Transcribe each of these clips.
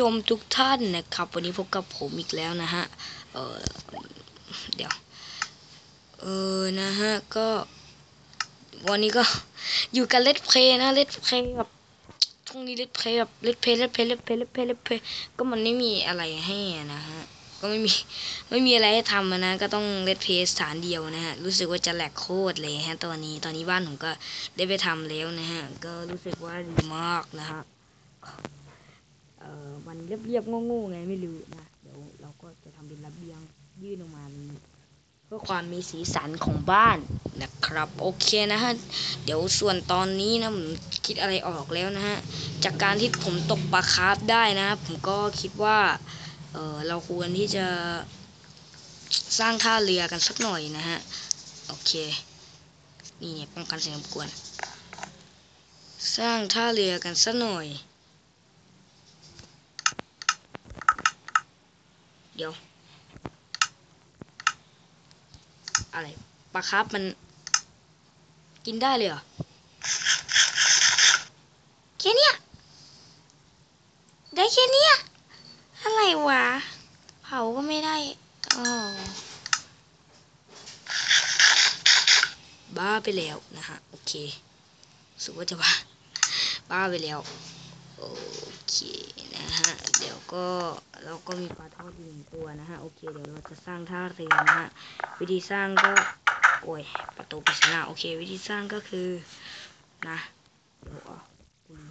ชมทุกท่านนะครับ วันนี้พบกับผมอีกแล้วนะฮะ เออเดี๋ยว เออ นะฮะ ก็ วันนี้ก็อยู่กับเลดเพลนะเลดเพลแบบช่วงนี้เลดเพลแบบเลดเพลเลดเพลเลดเพลเลดเพลเลดเพลก็มันไม่มีอะไรให้นะฮะ ก็ไม่มี ไม่มีอะไรให้ทำนะ ก็ต้องเลดเพลสถานเดียวนะฮะ รู้สึกว่าจะแหลกโคตรเลยฮะ ตอนนี้ ตอนนี้บ้านผมก็ได้ไปทำแล้วนะฮะ ก็รู้สึกว่าดีมากนะฮะ อ่อมันเรียบๆโง่ๆไงไม่รู้นะเดี๋ยวเราก็จะทำเป็นระเบียงยื่นออกมาเพื่อความมีสีสันของบ้านนะครับ โอเคนะฮะเดี๋ยวส่วนตอนนี้นะผมคิดอะไรออกแล้วนะฮะจากการที่ผมตกปลาคาร์ฟได้นะ ผมก็คิดว่าเออเราควรที่จะสร้างท่าเรือกันสักหน่อยนะฮะโอเคนี่เนี่ยป้องกันเสียงรบกวน สร้างท่าเรือกันสักหน่อย เดี๋ยว อะไรปลาครับมัน กินได้เลยเหรอแค่เนี้ยได้แค่เนี้ยอะไรวะ เผาก็ไม่ได้อ๋อบ้าไปแล้วนะฮะ โอเคสุว่าจะบ้าบ้าไปแล้ว โอเคนะฮะ เดี๋ยวก็เราก็มีปลาทอดหนึ่งตัวนะฮะ โอเค เดี๋ยวเราจะสร้างท่าเรือนะฮะ วิธีสร้างก็ โอ้ย ประตูปริศนาโอเค วิธีสร้างก็คือ นะเดี๋ยวอออืม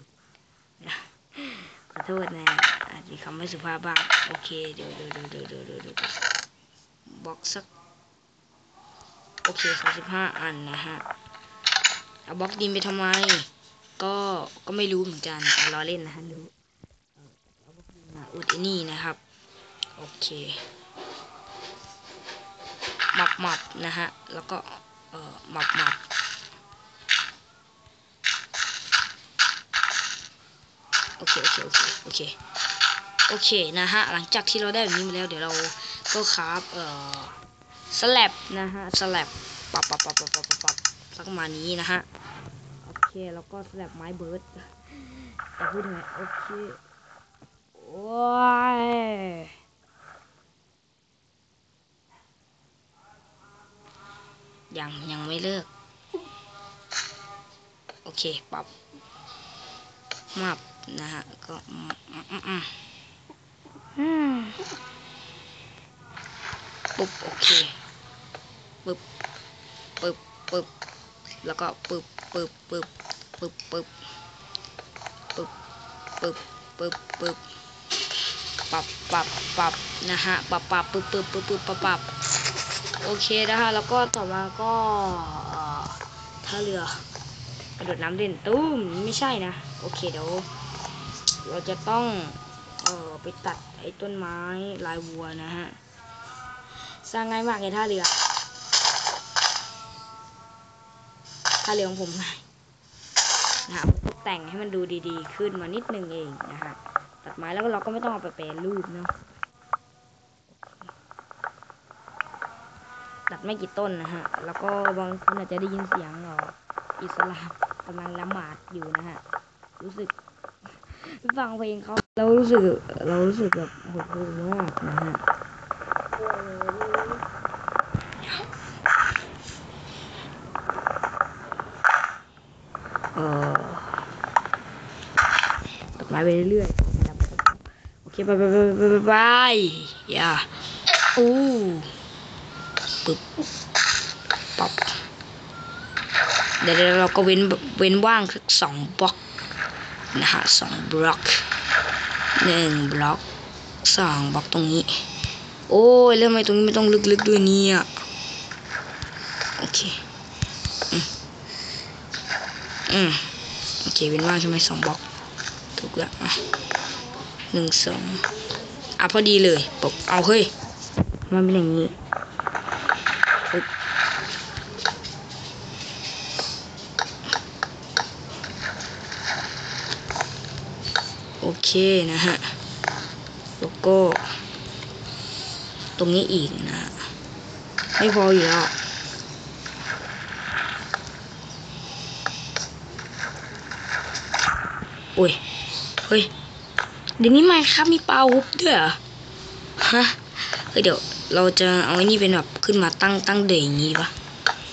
นะขอโทษนะอาจจะคำไม่สุภาพบ้าง โอเคเดี๋ยวเดี๋ยวเดี๋ยวเดี๋ยวเดี๋ยวเดี๋ยวเดี๋ยวบล็อกสัก โอเคสามสิบห้าอันนะฮะ เอาบล็อกดินไปทำไม ก็ก็ไม่รู้เหมือนกันล้อเล่นนะฮะรู้มาอุดไอ้นี่นะครับ โอเคหมับหมับนะฮะ แล้วก็เอ่อหมับหมับโอเค โอเค โอเค โอเค โอเค นะฮะ หลังจากที่เราได้แบบนี้มาแล้ว เดี๋ยวเราก็คราฟเอ่อสลับนะฮะสลับปับปับปับปับปับปับปับสักประมาณนี้นะฮะ เค แล้วก็สลบไม้เบิร์ดจะพูดยังไงโอเค โอ้ยยัง ยังไม่เลิก โอเค ปรับมับนะฮะ ก็อืมอืมอืมอืมอืมปุ๊บ โอเคปึ๊บปึ๊บปึ๊บ แล้วก็ปึ๊บปึ๊บปึ๊บปึ๊บปึ๊บปึ๊บปึ๊บปึ๊บปึ๊บปรับปรับปรับนะฮะปรับปรับปึ๊บปึ๊บปึ๊บปึบปรับปรับโอเคนะฮะแล้วก็ต่อมาก็ท่าเรือกระโดดน้ำเล่นตุ้มไม่ใช่นะ โอเคเดี๋ยว เราจะต้องเอ่อไปตัดไอ้ต้นไม้ลายวัวนะฮะสร้างง่ายมากเลยท่าเรือ ท่าเรือของผมง่ายนะครับตกแต่งให้มันดูดีๆ ขึ้นมานิดนึงเองนะฮะตัดไม้แล้วเราก็ไม่ต้องเอาไปแปรรูปเนาะตัดไม่กี่ต้นนะฮะ แล้วก็บางคนอาจจะได้ยินเสียงเอ่ออิสลามกำลังละหมาดอยู่นะฮะ รู้สึกฟังเพลงเขาเรารู้สึกเรารู้สึกแบบหดหู่มากนะฮะ เออ ไปเรื่อยๆ โอเคไปไปไปไปไปไปอย่าอู้ปึ๊บป๊อปเดี๋ยวเราก็เว้นเว้นว่างสักสองบล็อกนะฮะสองบล็อกหนึ่งบล็อกสองบล็อกตรงนี้ โอ้ยเริ่มไม่ตรงนี้ไม่ต้องลึกๆด้วยเนี่ยโอเคอืมโอเคเป็นว่างใช่ไหมสองบล็อก ถูกแล้วหนึ่งสองอะพอดีเลยปกเอาเฮ้ย มันเป็นอย่างนี้โอเคนะฮะ แล้วก็ ตรงนี้อีกนะฮะไม่พออยู่แล้วโอ้ย เฮ้ย เดี๋ยวนี้ไมค์ครับมีปลาฮุบด้วยเหรอฮะเฮ้ยเดี๋ยวเราจะเอาไอ้นี่เป็นแบบขึ้นมาตั้งตั้งเดย์อย่างงี้ปะ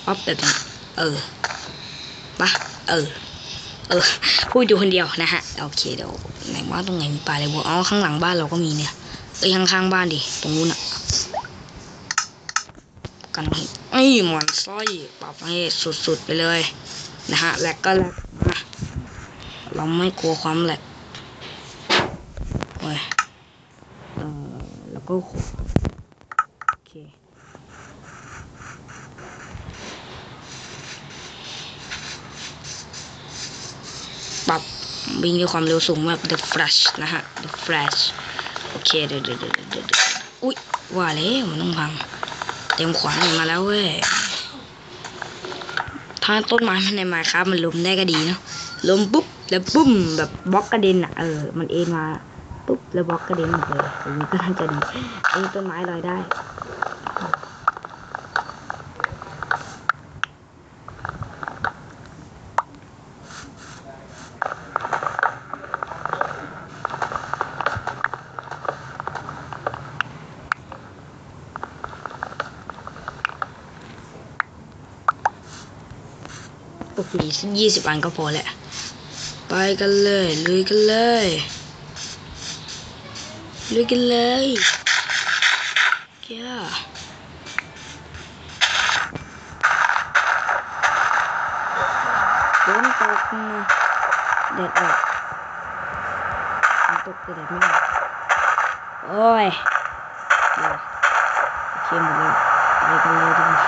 ปั๊บแบบนี้เออปะเออ เออ พูดอยู่คนเดียวนะฮะ โอเคเดี๋ยวไหนว่าตรงไหนมีปลาอะไรบัวอ๋อข้างหลังบ้านเราก็มีเนี่ยเอ้ยข้างๆบ้านดิตรงนู้นอะกันไอ้หมอนสร้อยปรับให้สุดๆไปเลย นะฮะแหลกก็แหลกมาเราไม่กลัวความแหลก โอ้ยเออแล้วก็โอเคปรับวิ่งด้วยความเร็วสูงแบบ The Flash นะฮะ The Flash โอเคเดี๋ยวเดี๋ยวเดี๋ยวเดี๋ยวเดี๋ยวอุ๊ยว่าแล้วมันต้องพัง เต็มขวานมาแล้วเว้ย ถ้าต้นไม้มันในไม้ครับมันล้มได้ก็ดีเนาะล้มปุ๊บ แล้วปุ้มแบบบล็อกกระเด็นอะ เออ มันเอ็นมา ปุ๊บแล้วบล็อกกระเด็นหมดเลยอย่างนี้ก็น่าจะดีไอ้ต้นไม้ลอยได้โอเคยี่สิบอันก็พอแหละ ไปกันเลย ลุยกันเลย ลุยกันเลยเจ้าฝนตกนะแดดออกฝนตกแต่แดดไม่ออกโอ้ยเดี๋ยวโอเคหมดแล้วไปกันเลยดีกว่า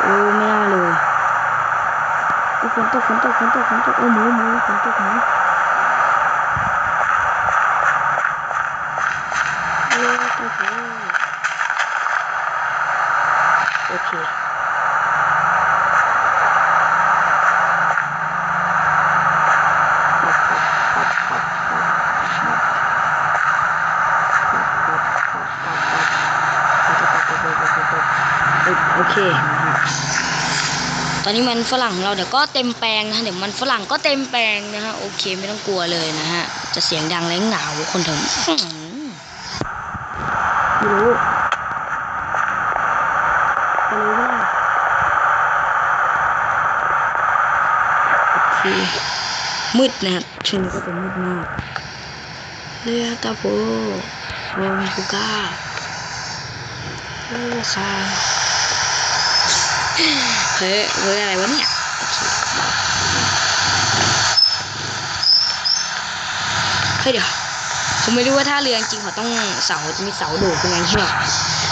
โอ้ไม่น่าเลยโอ้ฝนตกฝนตกฝนตกฝนตกโอ้หมูหมูฝนตกหมู ปับปับโอเคนะฮะตอนนี้มันฝรั่งเราเดี๋ยวก็เต็มแปลงนะเดี๋ยวมันฝรั่งก็เต็มแปลงนะฮะ โอเคไม่ต้องกลัวเลยนะฮะ จะเสียงดังแรงหนาวคนถอะอื้อหือ ไม่รู้ไปเลยว่าโอเคมืดนะฮะช่วงนี้ก็จะมืดมากเรือตาโบโรมกูก้าโอ้ค่ะเฮ้ยเฮ้ยอะไรวะเนี่ยโอเคเฮ้ยเดี๋ยว ผมไม่รู้ว่าท่าเรือจริงเขาต้องเสาจะมีเสาโดดขึ้นมาใช่ไหม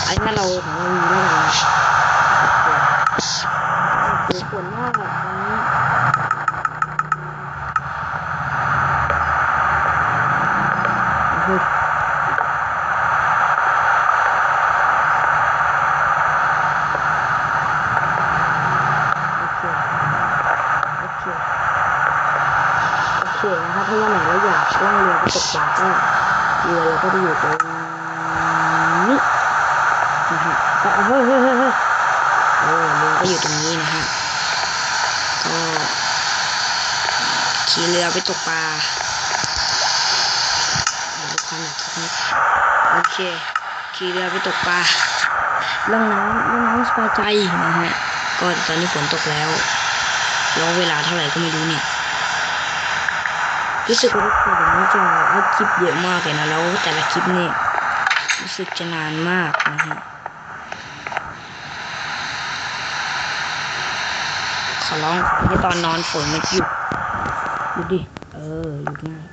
อันนี้ถ้าเราของเรามีแล้วกันโอ้โหปวดมากอะตอนนี้โอเคโอเคโอเคนะครับถ้าวันไหนเราอยากล่องเรือไปตกปลาก็ เรือเราก็จะอยู่ตรงนี้นะฮะก็เฮ้ยเฮ้ยเฮ้ยเฮ้ยโอ้เรือก็อยู่ตรงนี้นะฮะก็ขี่เรือไปตกปลาดูความอยากคิดนิดโอเคขี่เรือไปตกปลาล่องน้ำล่องน้ำสบายใจนะฮะก็ตอนนี้ฝนตกแล้วแล้วเวลาเท่าไหร่ก็ไม่รู้เนี่ย รู้สึกว่าทุกคนผมนี้จะอัพคลิปเยอะมากเลยนะแล้วแต่ละคลิปเนี่ยรู้สึกจะนานมากนะฮะขอร้องให้ตอนนอนฝนมันหยุดหยุดดิเออหยุดง่าย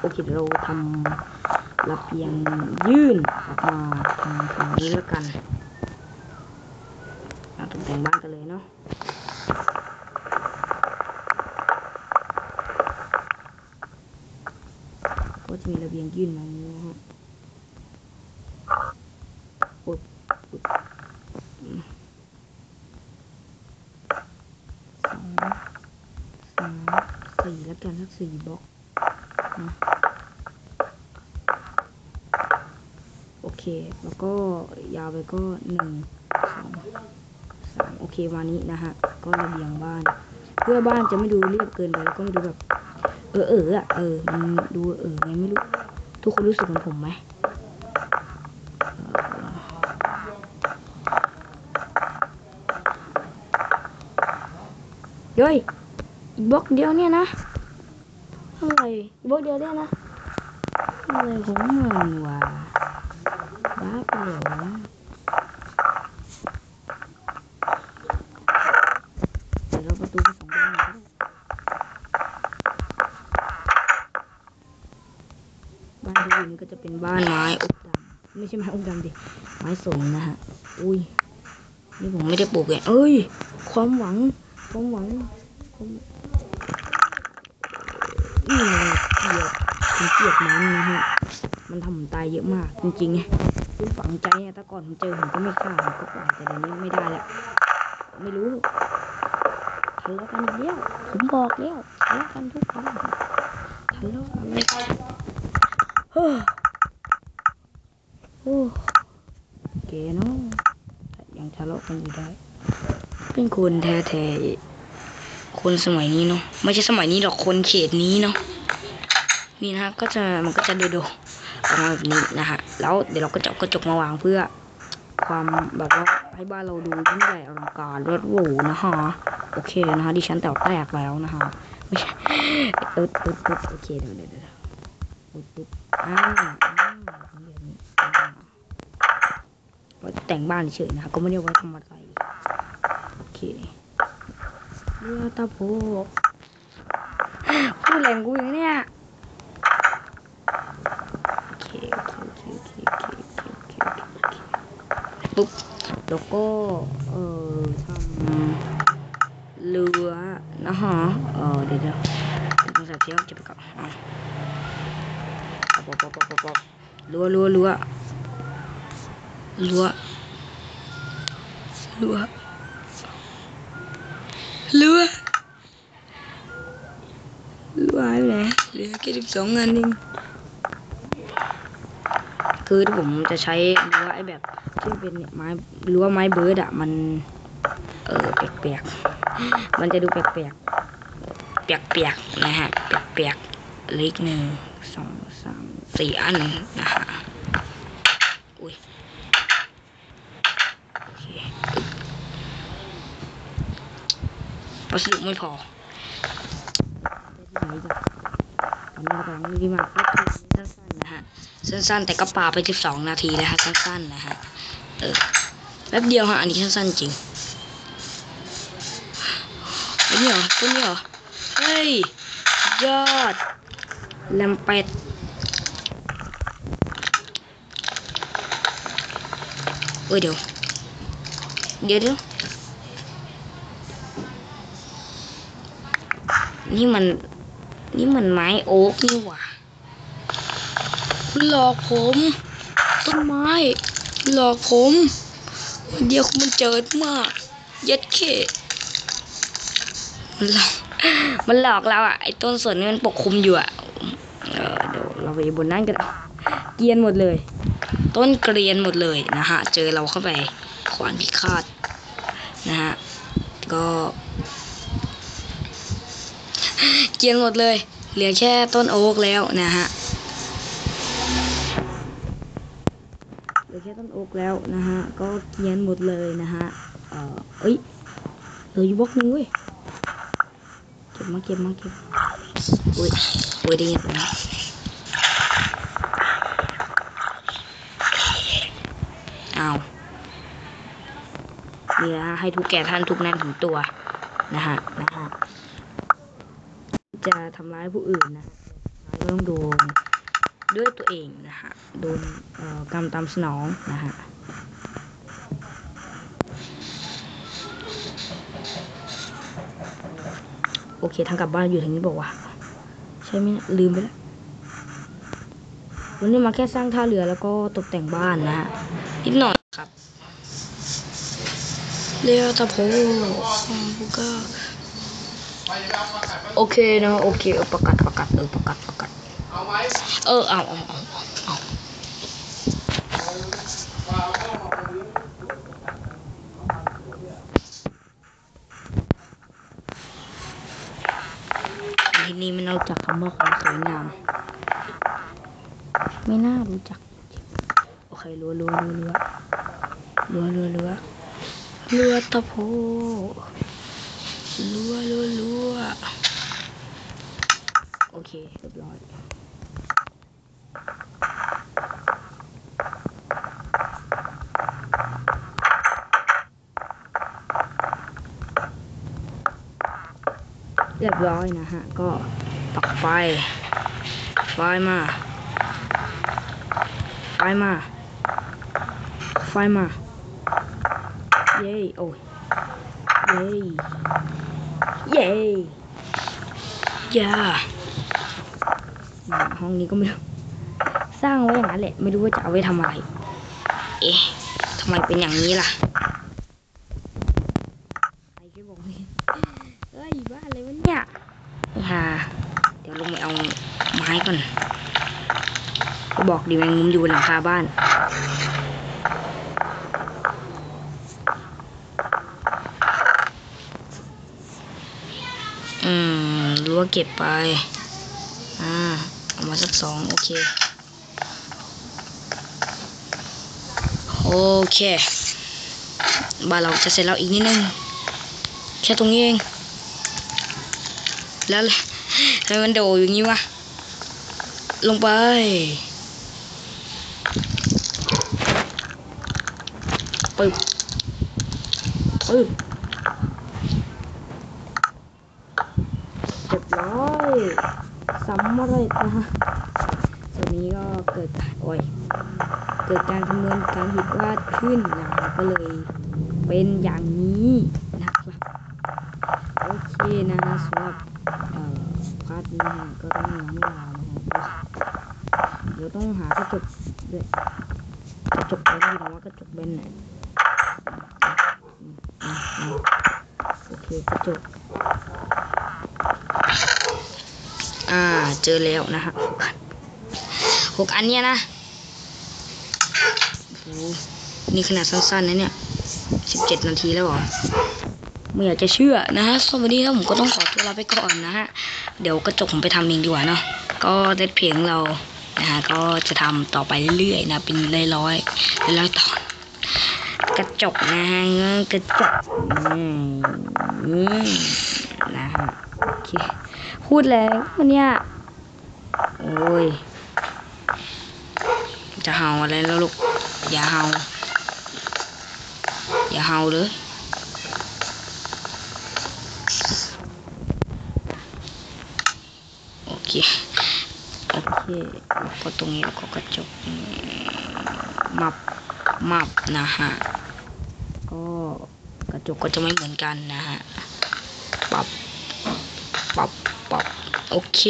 โอเคเราทำระเบียงยื่นออกมาทางทางนี้แล้วกันเอาตกแต่งบ้านกัน เนาะก็จะมีระเบียงยื่นมาอย่างนี้นะฮะปุ๊บปุ๊บอืมสองสามสี่แล้วกันสักสี่บล็อกนะโอเค แล้วก็ยาวไปก็หนึ่ง โอเควันนี้นะฮะก็ระเบียงบ้าน เพื่อบ้านจะไม่ดูเรียบเกินไปแล้วก็ไม่ดูแบบ เออเอออะเออมันดูเออไงไม่รู้ทุกคนรู้สึกเหมือนผมไหมเดี๋ยวอีกบล็อกเดียวเนี่ยนะอะไรอีกบล็อกเดียวเนี่ยนะอะไรของมันวะบ้าไปเหรอวะเดี๋ยวเราประตูไปสองด้านก็ได้บ้านที่อยู่นี่ก็จะเป็นบ้านไม้อกดำ ไม่ใช่ไม้อกดำดิ ไม้สนนะฮะ อุ้ย นี่ผมไม่ได้ปลูกเองเอ้ย ความหวัง ความหวังความนี่เลยเกลียดผมเกลียดมันนะฮะ มันทำผมตายเยอะมากจริงๆไงคือฝังใจอะแต่ก่อนผมเจอผมก็ไม่ฆ่าผมก็ปล่อยแต่เดี๋ยวนี้ไม่ได้แล้ว ไม่รู้ทะเลาะกันแล้วผมบอกแล้วทะเลาะกันทุกวันทะเลาะกันเฮ้อโอ้เก๋เนาะยังทะเลาะ กันอยู่ได้ เป็นคนแท้ๆ คนสมัยนี้เนาะ ไม่ใช่สมัยนี้หรอก คนเขตนี้เนาะ นี่นะฮะ ก็จะมันก็จะโดูดูออกมาแบบนี้นะฮะ แล้วเดี๋ยวเราก็จะกระจกมาวางเพื่อ ความแบบว่าให้บ้านเราดูยิ่งใหญ่อลังการรถหรูนะฮะ โอเคนะฮะดิฉันแต๋วแตกแล้วนะฮะไม่ใช่ตึ๊ดตึ๊ดตึ๊ดโอเคเดี๋ยวเดี๋ยวเดี๋ยวตึ๊ดตึ๊ดอ่าอ่าอย่างนี้อ่า แต่งบ้านเฉยๆนะคะก็ไม่ได้ไว้ทำอะไรโอเคเรือตะโพกพูดแรงกูอย่างเนี้ยโอเคโอเคโอเคโอเคโอเคโอเคโอเคโอเคโอเคปุ๊บแล้วก็เอ่อทำเรือนะฮะเออเดี๋ยวเดี๋ยวภาษาเที่ยวจะไปก่อนอะปอกปอกปอกปอกปอกเรือเรือเรือเรือเรือเรือเรือหายไปไหนเหลือแค่สิบสองเงานเองคือที่ผมจะใช้รั้วไอ้แบบที่เป็นไม้รั้วไม้เบิร์ดอะมัน เออแปลกๆมันจะดูแปลกๆเปียกๆนะฮะเปียกๆเล็กหนึ่งสองสามสี่อันนะฮะ อุ้ย โอเค วัสดุไม่พอตอนนี้เรากำลังวิ่มาก็คือสั้นๆนะฮะ สั้นๆ แต่ก็ปาไปสิบสองนาทีแล้วฮะ สั้นๆ นะฮะ เออ แป๊บเดียวฮะ อันนี้สั้นๆ จริงอันนี้เหรอต้นนี้เหรอ เฮ้ย ยอดแลมเป็ดเอ้ยเดี๋ยว เดี๋ยวเดี๋ยว นี่มัน นี่มันไม้โอ๊กนี่หว่าหลอกผมต้นไม้ หลอกผมเดี๋ยวมันเจิดมากย็ดเคมันหลอกมันหลอกเราอะไอ้ต้นส่วนนี้มันปกคลุมอยู่อะเออเดี๋ยวเราไปบนนั้นกันเกียนหมดเลย ต้นเกรียนหมดเลยนะฮะ เจอเราเข้าไปขวานพิฆาตนะฮะก็ เกียนหมดเลย เหลือแค่ต้นโอ๊กแล้วนะฮะเหลือแค่ต้นโอ๊กแล้วนะฮะ ก็เกียนหมดเลยนะฮะ เออเอ้ยเหลืออยู่บล็อกหนึงเว้ยเก็บมาเก็บมาเก็บโอ้ยโอ้ยได้ยินเสียงอ้าวนี่นะให้ทุกแก่ท่านทุกนั้นถึงตัวนะฮะนะฮะ จะทำร้ายผู้อื่นนะเราต้องโดนด้วยตัวเองนะฮะโดนกรรมตามสนองนะฮะโอเคทางกลับบ้านอยู่ทางนี้บอกว่า ใช่ไหมลืมไปแล้ววันนี้มาแค่สร้างท่าเรือแล้วก็ตกแต่งบ้านนะฮะนิดหน่อยครับเรือตะโพของบุก้า โอเคนะโอเคเออประกาศประกาศเออประกาศประกาศเออเอาเอาเอาเอาที่นี่ไม่นเอาจักคำว่าของสวยงามไม่น่ารู้จัก โอเครัวรัวรัวรัวรัวรัวรัวตะโพ รัวรัวรัวโอเคเรียบร้อยเรียบร้อยนะฮะ ก็ปักไฟ ไฟมา ไฟมา ไฟมา เย้ โอ้ย เย้ เย้ย่าห้องนี้ก็ไม่รู้ สร้างไว้อย่างนั้นแหละ ไม่รู้ว่าจะเอาไว้ทำอะไร เอ๊ะทำไมเป็นอย่างนี้ล่ะใครก็บอกไม่เอ้ยบ้าอะไรวะเนี่ยฮ่าเดี๋ยวลงไปเอาไม้ก่อนก็บอกดีแมงมุมอยู่หลังคาบ้าน อื เก็บไป อ่าเอามาสักสองโอเค โอเค บ้านเราจะเสร็จแล้วอีกนิดนึง แค่ตรงนี้เอง แล้วทำไมมันโดดอย่างนี้วะ ลงไปปึ๊บปึ๊บเรียบร้อย สำเร็จนะฮะส่วนนี้ก็เกิดโอ้ยเกิดการคำนวณการผิดพลาดขึ้นนะฮะก็เลยเป็นอย่างนี้นะครับโอเคนะฮะสำหรับเอ่อพาร์ทนี้ฮะก็ต้องยังไม่ลานะฮะเดี๋ยวต้องหากระจกด้วยกระจกเบนดีกว่ากระจกเบนน่ะอืมอืมอืมโอเคกระจก อ่า เจอแล้วนะฮะหกอันนเนี้ยนะนี่ขนาดสั้นๆนะเนี่ยสิบเจ็ดนาทีแล้วหรอไม่อยากจะเชื่อนะฮะสวัสดีครับผมก็ต้องขอตัวลาไปก่อนนะฮะ เดี๋ยวกระจกผมไปทำเองดีกว่าเนาะ ก็เด็ดเพลงเรา นะฮะ ก็จะทำต่อไปเรื่อยๆนะ เป็นร้อยๆร้อยตอนกระจกนะฮะกระจกอืมนะฮะโอเคพูดแล้ววันเนี้ย โอ้ย จะเห่าอะไรแล้วลูก อย่าเห่า อย่าเห่าเลยโอเค โอเคแล้วก็ตรงนี้แล้วก็กระจกมับมับนะฮะ ก็กระจกก็จะไม่เหมือนกันนะฮะ ปรับ ปรับ ปรับ โอเค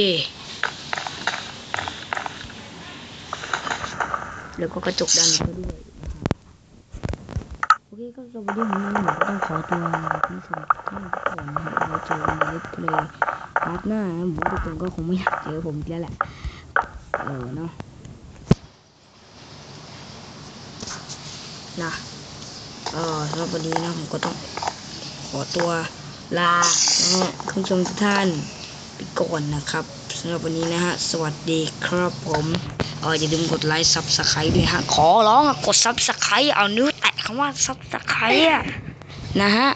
แล้วก็กระจกด้านนี้ก็ด้วยโอเคก็สวัสดีผมนะผมก็ต้องขอตัวพี่สำหรับท่านทุกคนนะฮะไว้เจอกันในเลทเพลย์พาร์ทหน้านะผมทุกคนก็คงไม่อยากเจอผมแล้วแหละเออเนาะนะเออสำหรับวันนี้นะผมก็ต้องขอตัวลานะฮะคุณผู้ชมทุกท่านไปก่อนนะครับสำหรับวันนี้นะฮะ สวัสดีครับผม เอออย่าลืมกดไลค์ซับสไครต์ด้วยฮะ ขอร้องกดซับสไครต์เอานิ้วแตะคำว่าซับสไครต์อะนะฮะ